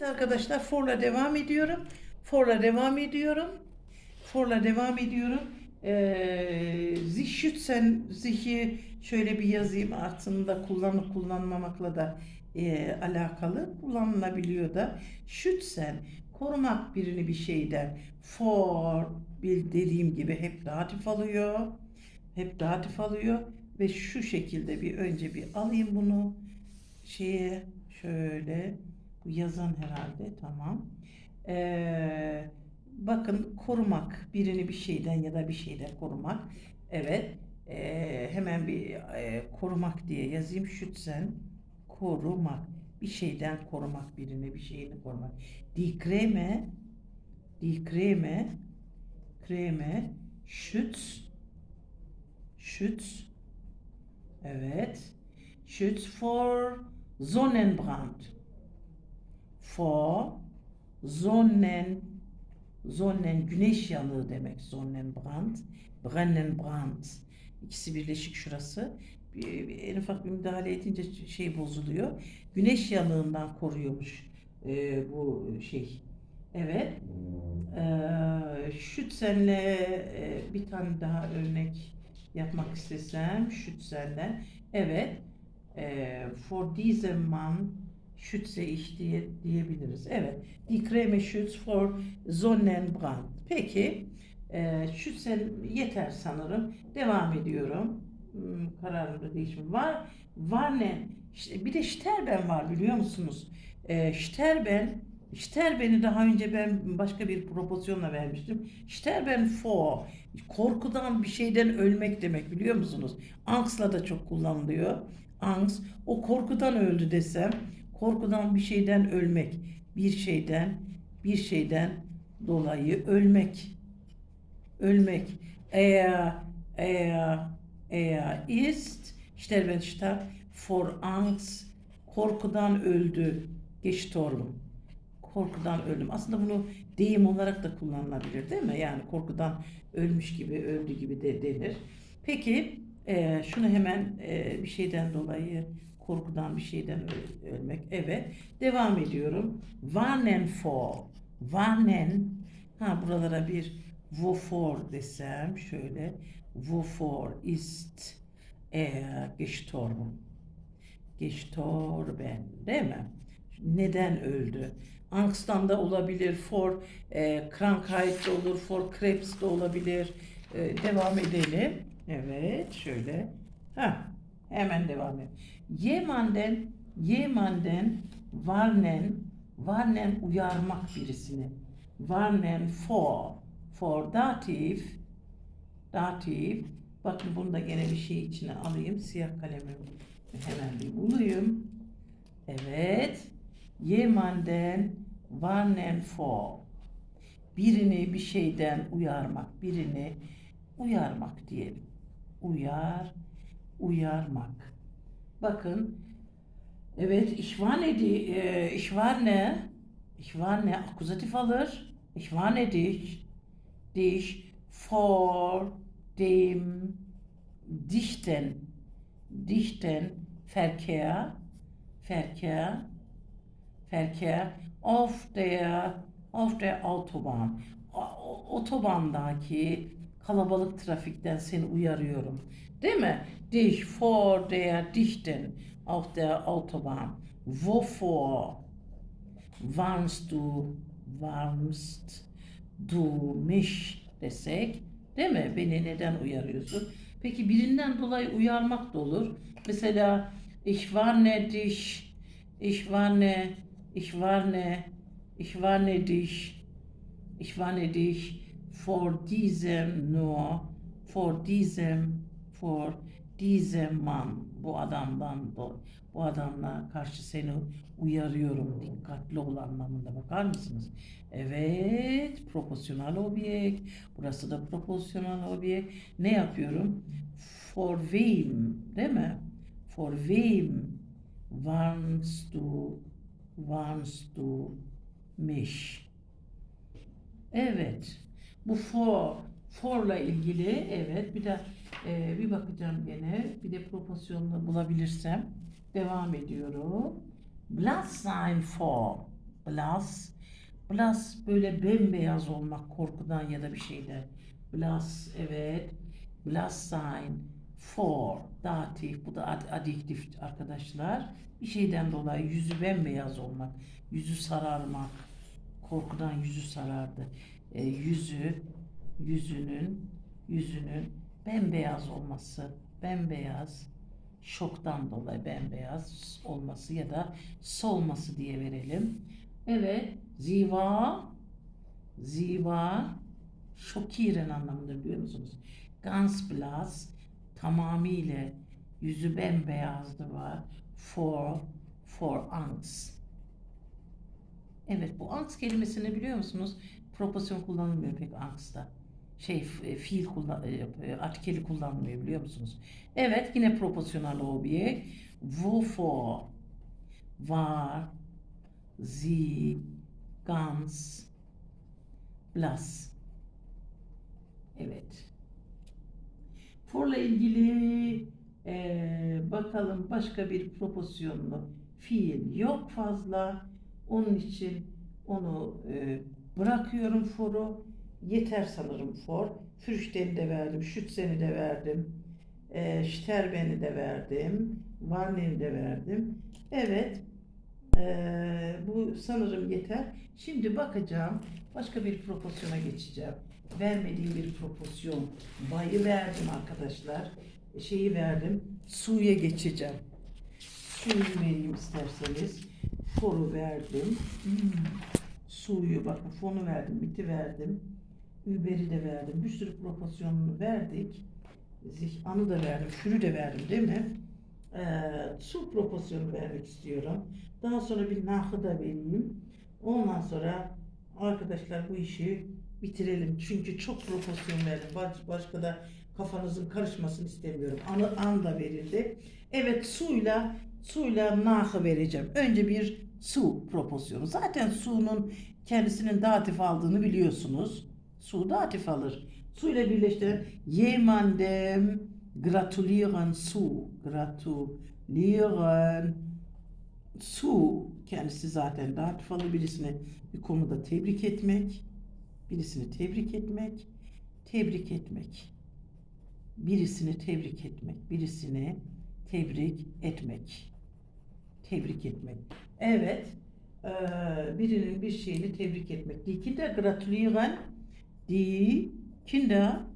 Evet arkadaşlar for'la devam ediyorum. For'la devam ediyorum. For'la devam ediyorum. Ee, sich schützen, sich'i şöyle bir yazayım. Altında kullanıp kullanmamakla da e, alakalı. Kullanılabiliyor da. Schützen korumak birini bir şeyden. For bir dediğim gibi hep datif alıyor. Hep datif alıyor. Ve şu şekilde bir önce bir alayım bunu. Şeye şöyle bu yazan herhalde tamam. Ee, bakın korumak birini bir şeyden ya da bir şeyden korumak. Evet. Ee, hemen bir e, korumak diye yazayım. Schützen korumak. Bir şeyden korumak birini bir şeyini korumak. Die Creme die Creme Creme Schütz Schütz Evet. Schütz vor Sonnenbrand. Vor Sonnen Sonnen güneş yanığı demek Sonnenbrand. Brennenbrand. İkisi birleşik şurası. Bir, en ufak bir müdahale edince şey bozuluyor. Güneş yanığından koruyormuş e, bu şey. Evet. Ee, Schützen'le e, bir tane daha örnek yapmak istesem Schützen'den. Evet. E, for diesem Mann schütze ich diye diyebiliriz. Evet. Die Creme schützt vor Sonnenbrand. Peki. E, Schützen yeter sanırım. Devam ediyorum. Hmm, kararımda değişim var. Warnen. İşte bir de Sterben var biliyor musunuz? E, Sterben Sterben'i daha önce ben başka bir propozisyonla vermiştim. Sterben for korkudan bir şeyden ölmek demek biliyor musunuz? Angst'la da çok kullanılıyor. Angst o korkudan öldü desem korkudan bir şeyden ölmek bir şeyden bir şeyden dolayı ölmek ölmek eğer eğer eğer ist sterben starb for Angst korkudan öldü gestorben korkudan öldüm. Aslında bunu deyim olarak da kullanılabilir değil mi? Yani korkudan ölmüş gibi, öldü gibi de denir. Peki e, şunu hemen e, bir şeyden dolayı korkudan bir şeyden öl- ölmek. Evet. Devam ediyorum. Warnen vor. Warnen. Ha buralara bir wovor desem şöyle. Wovor ist er gestorben. Gestorben değil mi? Neden öldü? Angst'tan da olabilir, for e, Krankheit de olur, for Krebs de olabilir. E, devam edelim. Evet, şöyle. Ha, hemen devam edelim. Jemanden, jemanden warnen, warnen uyarmak birisini. Warnen for, for datif, datif. Bakın bunu da gene bir şey içine alayım. Siyah kalemimi hemen bir bulayım. Evet. Jemanden warnen vor. Birini bir şeyden uyarmak, birini uyarmak diyelim. Uyar, uyarmak. Bakın, evet, ich warne die, e, ich warne akuzatif alır. Ich warne dich, dich vor dem dichten, dichten Verkehr, Verkehr, Verkehr auf der auf der Autobahn. O- Otobandaki kalabalık trafikten seni uyarıyorum. Değil mi? Dich vor der dichten auf der Autobahn. Wovor warnst du, warnst du mich desek, değil mi? Beni neden uyarıyorsun? Peki birinden dolayı uyarmak da olur. Mesela ich warne dich, ich warne, ich warne, ich warne dich, ich warne dich vor diesem nur, vor diesem, vor diesem Mann, bu adamdan, bu, bu adamla karşı seni uyarıyorum, dikkatli ol anlamında bakar mısınız? Evet, proporsiyonel objekt, burası da proporsiyonel objekt. Ne yapıyorum? For whom, değil mi? For whom warnst du, warnst du mich? Evet. Bu for, for'la ilgili evet bir de e, bir bakacağım gene bir de proporsiyonunu bulabilirsem devam ediyorum. Glas sein for Blass. Blass böyle bembeyaz olmak korkudan ya da bir şeyden. Blass evet. Blass sign. For. Datif. Bu da ad- adjektif arkadaşlar. Bir şeyden dolayı yüzü bembeyaz olmak. Yüzü sararmak. Korkudan yüzü sarardı. E, yüzü, yüzünün, yüzünün bembeyaz olması. Bembeyaz. Şoktan dolayı bembeyaz olması ya da solması diye verelim. Evet. Ziva. Ziva. Şokiren anlamında biliyor musunuz? Ganz blass. Tamamıyla yüzü bembeyazdı var. For. For angst. Evet bu angst kelimesini biliyor musunuz? Proporsiyon kullanılmıyor pek angsta. Şey f- fiil kullan e, artikeli kullanmıyor biliyor musunuz? Evet yine proporsiyonel obje. Wovor war sie ganz blass. Evet. For'la ilgili eee, bakalım başka bir proporsiyonlu fiil yok fazla. Onun için onu eee, bırakıyorum for'u. Yeter sanırım for. Fürüşteni de verdim, şütseni de verdim. Eee Sterben'i de verdim. Varneni de verdim. Evet. Eee, bu sanırım yeter. Şimdi bakacağım. Başka bir proporsiyona geçeceğim. Vermediğim bir proporsiyon. Bayı verdim arkadaşlar. Şeyi verdim. Suya geçeceğim. Suyu vereyim isterseniz. Foru verdim. Hmm. Suyu bakın fonu verdim. Biti verdim. Überi de verdim. Bir sürü proporsiyonunu verdik. Anı da verdim. Şürü de verdim değil mi? Ee, su proporsiyonu vermek istiyorum. Daha sonra bir nahı da vereyim. Ondan sonra arkadaşlar bu işi bitirelim. Çünkü çok proporsiyon verdim. Baş- Başka da kafanızın karışmasını istemiyorum. Anı an da verildi. Evet suyla suyla nahı vereceğim. Önce bir su proporsiyonu. Zaten suyun kendisinin datif aldığını biliyorsunuz. Su datif alır. Suyla birleştiren jemandem gratulieren su. Gratulieren su kendisi zaten datif alır. Birisini bir konuda tebrik etmek. Birisini tebrik etmek. Tebrik etmek. Birisini tebrik etmek. Birisini tebrik etmek. Tebrik etmek. Evet. birinin bir şeyini tebrik etmek. Die Kinder gratulieren. Die Kinder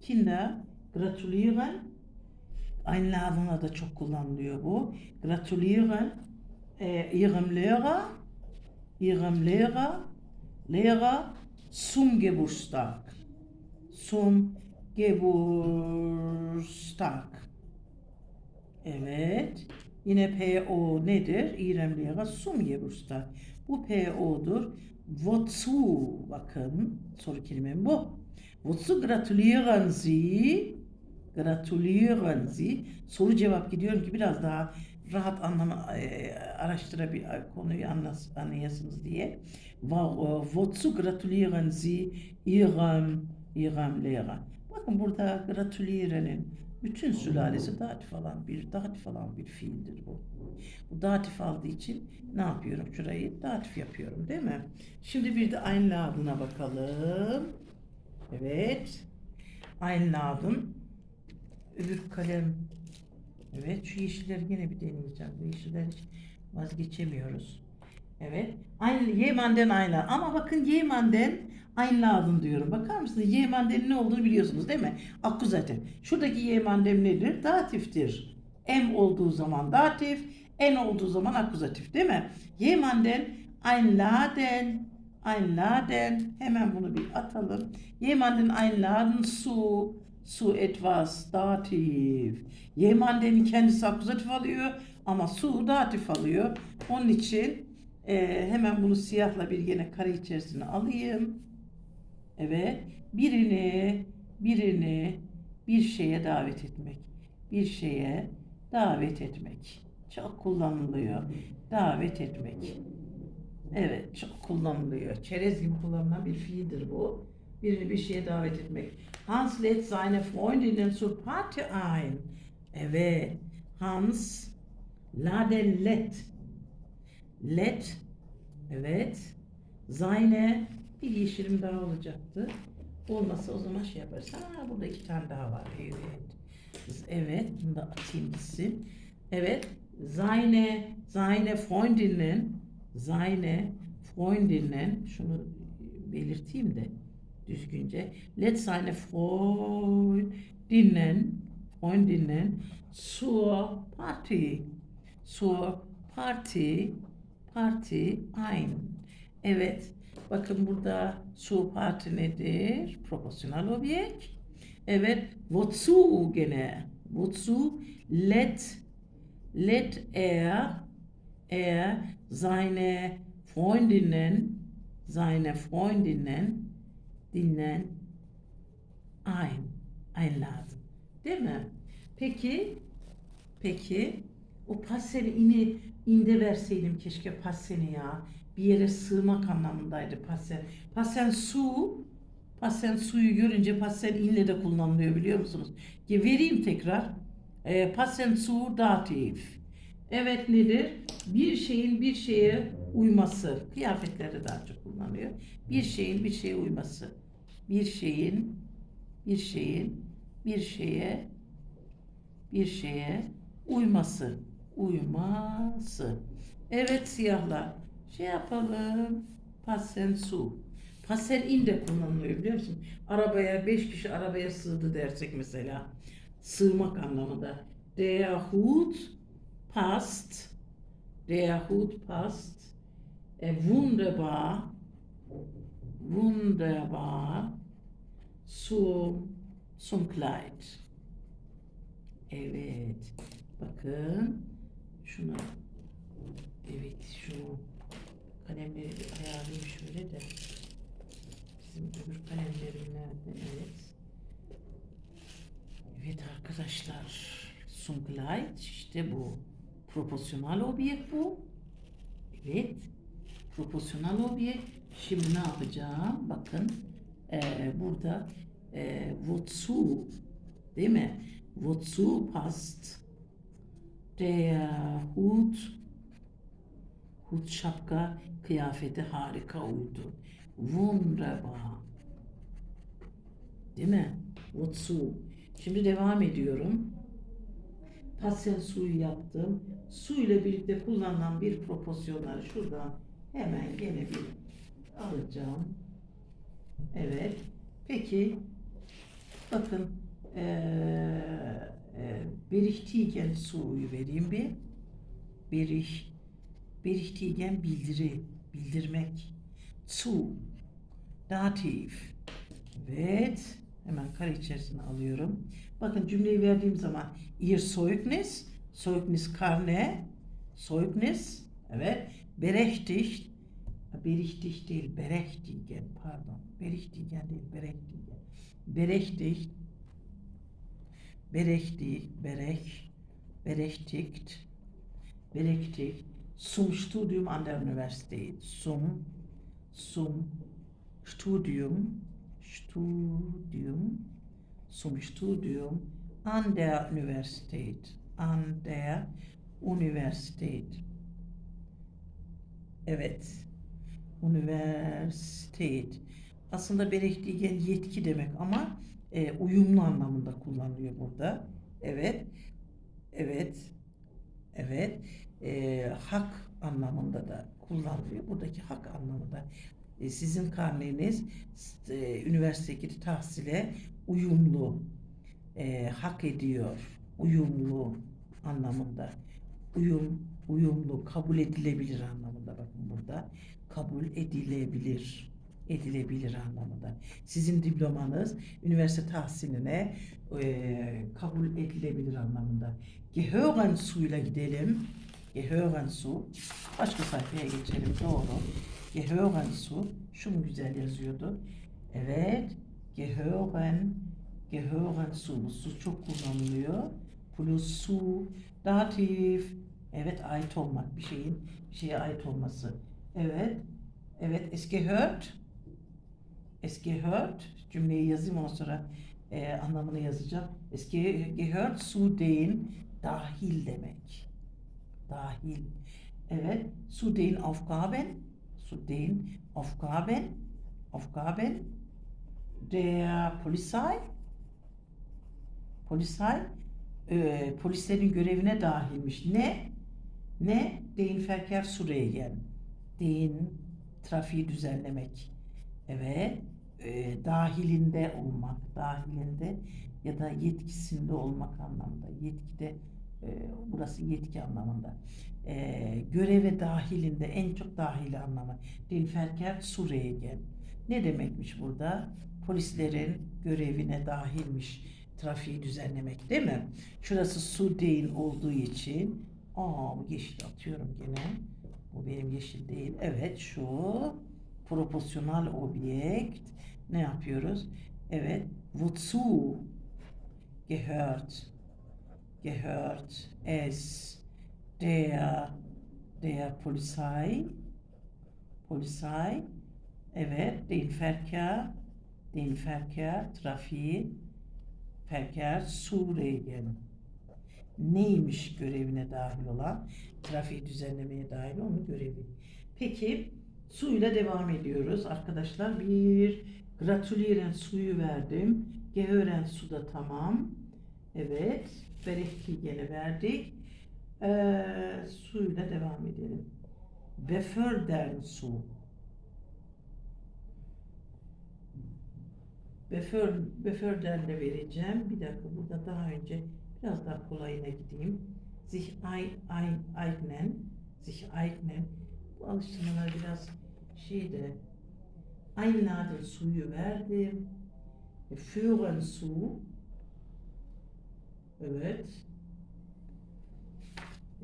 Kinder gratulieren. Einladena da çok kullanılıyor bu. Gratulieren äh, ihrem Lehrer, ihrem Lehrer, Lehrer zum Geburtstag. Zum Geburtstag. Evet. Yine PO nedir? İrem Lehrer zum Geburtstag. Bu PO'dur. Wozu? Bakın soru kelimem bu. Wozu gratulieren Sie? Gratulieren Sie. Soru cevap gidiyorum ki biraz daha rahat anlama, e, araştırabil konuyu anlas, anlayasınız diye. Wa- e, Wozu gratulieren Sie Ihrem, Ihrem Lehrer? Bakın burada gratulieren'in bütün sülalesi datif alan bir datif alan bir fiildir bu. Bu datif aldığı için ne yapıyorum? Şurayı datif yapıyorum değil mi? Şimdi bir de Einladun'a bakalım. Evet. Einladun. Öbür kalem. Evet şu yeşilleri yine bir deneyeceğim. Bu yeşiller vazgeçemiyoruz. Evet. Ein, jemanden einladen. Ama bakın jemanden einladen diyorum. Bakar mısınız? Jemanden'in ne olduğunu biliyorsunuz değil mi? Akkuzatif. Şuradaki jemanden nedir? Datiftir. Em olduğu zaman datif, en olduğu zaman akkuzatif değil mi? Jemanden einladen einladen hemen bunu bir atalım. Jemanden einladen zu su etwas datif. Jemanden'in kendisi akkuzatif alıyor ama su datif alıyor. Onun için e, hemen bunu siyahla bir yine kare içerisine alayım. Evet. Birini, birini bir şeye davet etmek. Bir şeye davet etmek. Çok kullanılıyor. Davet etmek. Evet, çok kullanılıyor. Çerez gibi kullanılan bir fiildir bu. Birini bir şeye davet etmek. Hans lädt seine Freundinnen zur Party ein. Evet. Hans laden let. Let Evet. Seine bir yeşilim daha olacaktı. Olmasa o zaman şey yaparız. Ha burada iki tane daha var. Evet. Evet. Bunu da atayım gitsin. Evet. Seine, seine Freundinnen, seine Freundinnen, şunu belirteyim de düzgünce. Let seine Freundinnen, Freundinnen zur Party, zur Party, Party ein. Evet. Bakın burada zur Party nedir? Proporsiyonel objekt. Evet. Wozu gene? Wozu let let er er seine Freundinnen seine Freundinnen dinlen ein einladen. Değil mi? Peki peki o passeni ini inde verseydim keşke passeni ya. Bir yere sığmak anlamındaydı passen. Passen su passen suyu görünce passen inle de kullanılıyor biliyor musunuz? Ki vereyim tekrar. E, passen su datif. Evet nedir? Bir şeyin bir şeye uyması. Kıyafetlerde daha çok kullanılıyor. Bir şeyin bir şeye uyması. Bir şeyin bir şeyin bir şeye bir şeye uyması. Uyması. Evet siyahlar. Şey yapalım. Passen su. Passen in de kullanılıyor biliyor musun? Arabaya beş kişi arabaya sığdı dersek mesela. Sığmak anlamında. Der Hut passt. Der Hut passt. E, wunderbar. Wunderbar. Zum, zum Kleid. Evet. Bakın. Şuna. Evet şu kalemleri bir ayarlayayım şöyle de. Bizim öbür kalemlerim nerede? Evet. Evet arkadaşlar. Kleid işte bu. Proporsiyonel objekt bu. Evet. Proporsiyonel objekt. Şimdi ne yapacağım? Bakın. eee, burada eee wozu değil mi? Wozu passt der Hut Hut şapka kıyafeti harika uydu. Wunderbar. Değil mi? Wozu. Şimdi devam ediyorum. Passen suyu yaptım. Su ile birlikte kullanılan bir proporsiyonları şuradan hemen gene bir alacağım. Evet. Peki bakın eee e, berichtigen suyu vereyim bir. Berich berichtigen bildiri, bildirmek. Zu datif. Evet. Hemen kare içerisine alıyorum. Bakın cümleyi verdiğim zaman ihr Zeugnis, Zeugnis karne, Zeugnis, evet, berechtigt, berichtigt değil, berechtigen, pardon, berichtigen değil, berechtigen, berechtigt, berechtigt, berech, berechtigt, berechtigt, zum Studium an der Universität, zum, zum Studium, Studium, zum Studium an der Universität, an der Universität. Evet. Üniversitet. Aslında berechtigen yetki demek ama e, uyumlu anlamında kullanılıyor burada. Evet. Evet. Evet. E, hak anlamında da kullanılıyor. Buradaki hak anlamında. E, sizin karneniz e, üniversitedeki tahsile uyumlu, e, hak ediyor, uyumlu anlamında. Uyum, uyumlu, kabul edilebilir anlamında bakın burada. Kabul edilebilir, edilebilir anlamında. Sizin diplomanız üniversite tahsiline e, kabul edilebilir anlamında. Gehören zu'yla gidelim. Gehören zu. Başka sayfaya geçelim. Doğru. Gehören zu. Şu mu güzel yazıyordu? Evet. Gehören gehören zu. Su çok kullanılıyor. Plus su. Datif. Evet ait olmak. Bir şeyin bir şeye ait olması. Evet. Evet. Es gehört. Es gehört. Cümleyi yazayım ondan sonra e, anlamını yazacağım. Es ge- gehört zu dahil demek. Dahil. Evet. Zu den Aufgaben. zu den Aufgaben, Aufgaben der Polizei, Polizei, e, polislerin görevine dahilmiş. Ne? Ne? Den Verkehr zu regeln. Den trafiği düzenlemek. Evet. E, dahilinde olmak, dahilinde ya da yetkisinde olmak anlamında. Yetkide e, burası yetki anlamında. E, göreve dahilinde en çok dahili anlamı. Zu regeln. Ne demekmiş burada? Polislerin görevine dahilmiş trafiği düzenlemek değil mi? Şurası su değil olduğu için aa bu yeşil atıyorum gene. Bu benim yeşil değil. Evet şu proporsiyonel objekt ne yapıyoruz? Evet. Wozu. Gehört. Gehört. Es. Der. Der Polizei. Polizei. Evet. Den Verkehr den Verkehr trafiği. Verkehr regeln neymiş görevine dahil olan? Trafiği düzenlemeye dahil onun görevi. Peki suyla devam ediyoruz. Arkadaşlar. Bir gratulieren suyu verdim. Gehören su da tamam. Evet. Bereki gene verdik. Ee, suyla devam edelim. Befördern su. Beför, befördern de vereceğim. Bir dakika burada daha önce biraz daha kolayına gideyim. Sich ein, ein, eignen. Sich eignen. Bu alıştırmalar biraz şeyde einladen suyu verdim. E, Führen su. Evet.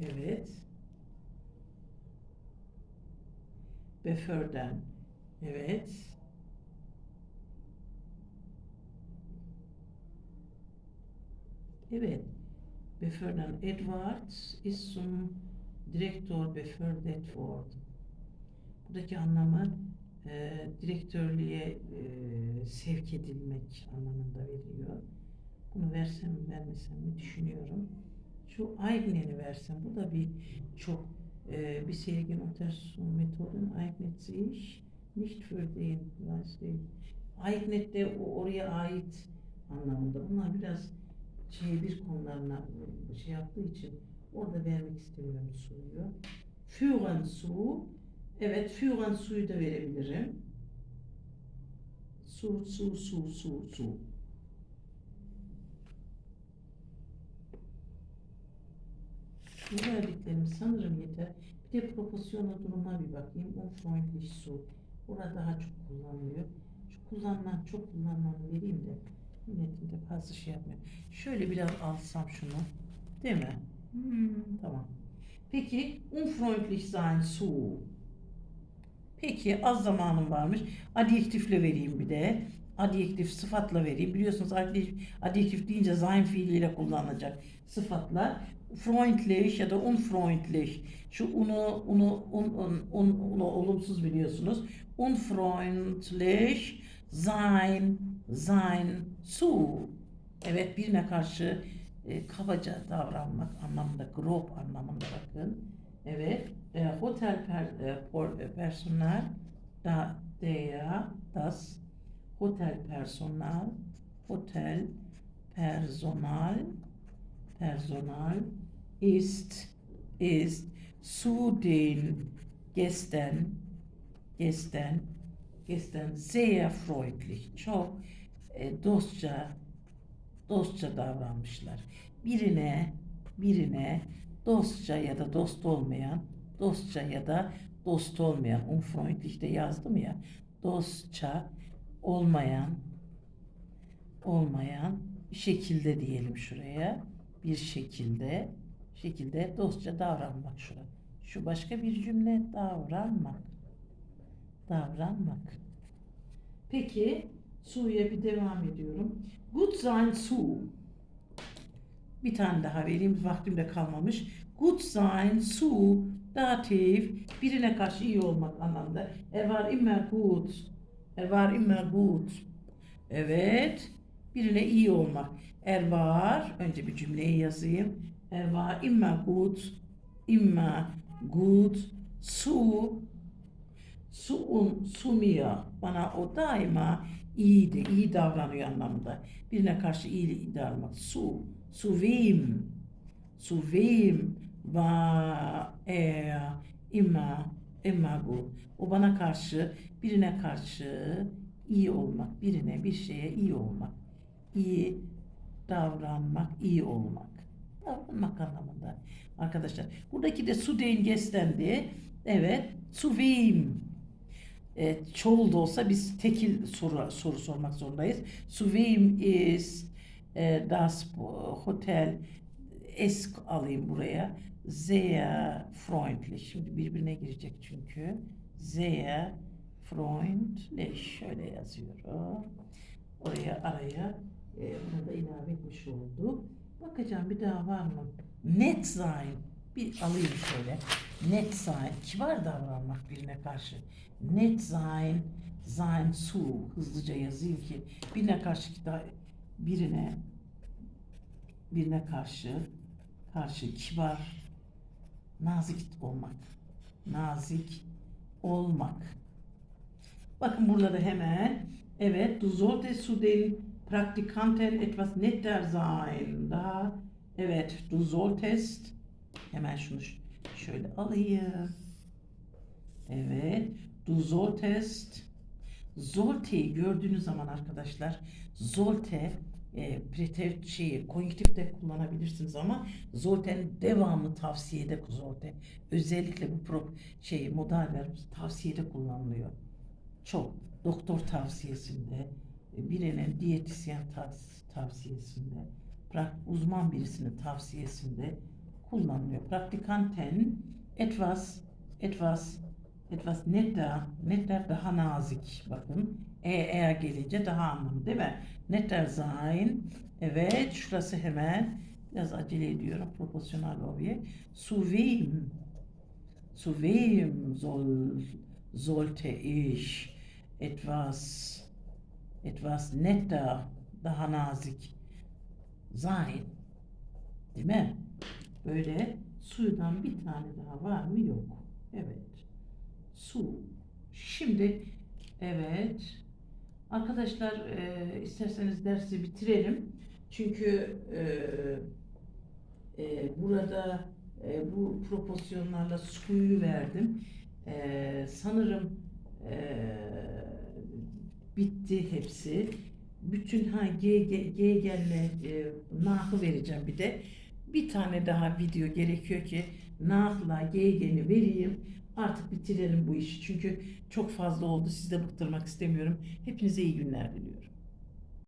Evet. Befördern. Evet. Evet. Befördern Edward ist zum Direktor befördert worden. Buradaki anlamı e, direktörlüğe e, sevk edilmek anlamında veriyor. Bunu versem mi vermesem mi düşünüyorum. Şu Eignen'i versem bu da bir çok e, bir Sergen Untersuchung Methoden eignet sich nicht für den. Eignet de o oraya ait anlamında. Bunlar biraz şey bir konularına e, şey yaptığı için orada vermek istemiyorum suyu. Führen su Evet, führen suyu da verebilirim. Su, su, su, su, su. Bu verdiklerim sanırım yeter. Bir de proporsiyonel duruma bir bakayım. Unfreundlich su. Burada daha çok kullanılıyor. Şu kullanılan, çok kullanılanı vereyim de milletinde fazla şey yapmıyor. Şöyle biraz alsam şunu. Değil mi? Hmm, tamam. Peki, unfreundlich sein su. Peki az zamanım varmış. Adjektifle vereyim bir de. Adjektif sıfatla vereyim. Biliyorsunuz adjektif, adjektif deyince sein fiiliyle kullanılacak sıfatlar. Freundlich ya da unfreundlich. Şu unu, unu, un, un, un, unu olumsuz biliyorsunuz. Unfreundlich sein, sein zu. Evet birine karşı e, kabaca davranmak anlamında, grob anlamında bakın. Evet. Hotel per, e, por, e, Personal da der das Hotel Personal Hotel Personal Personal ist ist zu den Gästen Gästen Gästen sehr freundlich çok e, dostça dostça davranmışlar. Birine birine dostça ya da dost olmayan, dostça ya da dost olmayan, unfreundlich de yazdım ya, dostça olmayan, olmayan bir şekilde diyelim şuraya, bir şekilde, şekilde dostça davranmak şura. Şu başka bir cümle davranmak, davranmak. Peki, suya bir devam ediyorum. Gut sein zu. Bir tane daha vereyim. Vaktim de kalmamış. Gut sein zu datif birine karşı iyi olmak anlamında. Er war immer gut. War immer gut. Evet. Birine iyi olmak. Er war önce bir cümleyi yazayım. Er war immer gut. Immer gut zu Suun, sumia. Bana o daima iyiydi, iyi davranıyor anlamında. Birine karşı iyi davranmak. Su, suvim. Suvim va er imma imagu. O bana karşı, birine karşı iyi olmak, birine bir şeye iyi olmak. iyi davranmak, iyi olmak. Davranmak anlamında. Arkadaşlar, buradaki de su dengeslendi. Evet, suvim. E, çoğul da olsa biz tekil soru, soru sormak zorundayız. Suvim is e, das Hotel esk alayım buraya. Sehr freundlich. Şimdi birbirine girecek çünkü. Sehr freundlich. Şöyle yazıyorum. Oraya araya e, bunu da ilave etmiş olduk. Bakacağım bir daha var mı? Net sein. Bir alayım şöyle. Net sein. Kibar davranmak birine karşı. Net sein. Sein zu. Hızlıca yazayım ki birine karşı birine birine karşı karşı kibar nazik olmak. Nazik olmak. Bakın burada da hemen evet du solltest zu den Praktikanten etwas netter sein. Daha evet du solltest hemen şunu şöyle alayım. Evet du solltest Zolte'yi gördüğünüz zaman arkadaşlar Zolte e, preter şeyi konjunktifte kullanabilirsiniz ama Zolte'nin devamlı tavsiyede Zolte özellikle bu pro şeyi modeller tavsiyede kullanılıyor. Çok doktor tavsiyesinde birinin diyetisyen tav- tavsiyesinde uzman birisinin tavsiyesinde kullanılıyor. Praktikanten etwas etwas etwas netter, netter daha nazik. Bakın e eğer gelince daha anlamlı değil mi? Netter sein. Evet şurası hemen biraz acele ediyorum. Proporsiyonel obje. Zu wem? Zu wem soll, sollte ich etwas etwas netter, daha nazik sein? Değil mi? Böyle suydan bir tane daha var mı? Yok. Evet. Su. Şimdi evet. Arkadaşlar e, isterseniz dersi bitirelim. Çünkü e, e, burada e, bu proporsiyonlarla suyu verdim. E, sanırım e, bitti hepsi. Bütün ha G, G, G gelle e, nahı vereceğim bir de. Bir tane daha video gerekiyor ki nahla GG'ni vereyim. Artık bitirelim bu işi. Çünkü çok fazla oldu. Sizi de bıktırmak istemiyorum. Hepinize iyi günler diliyorum.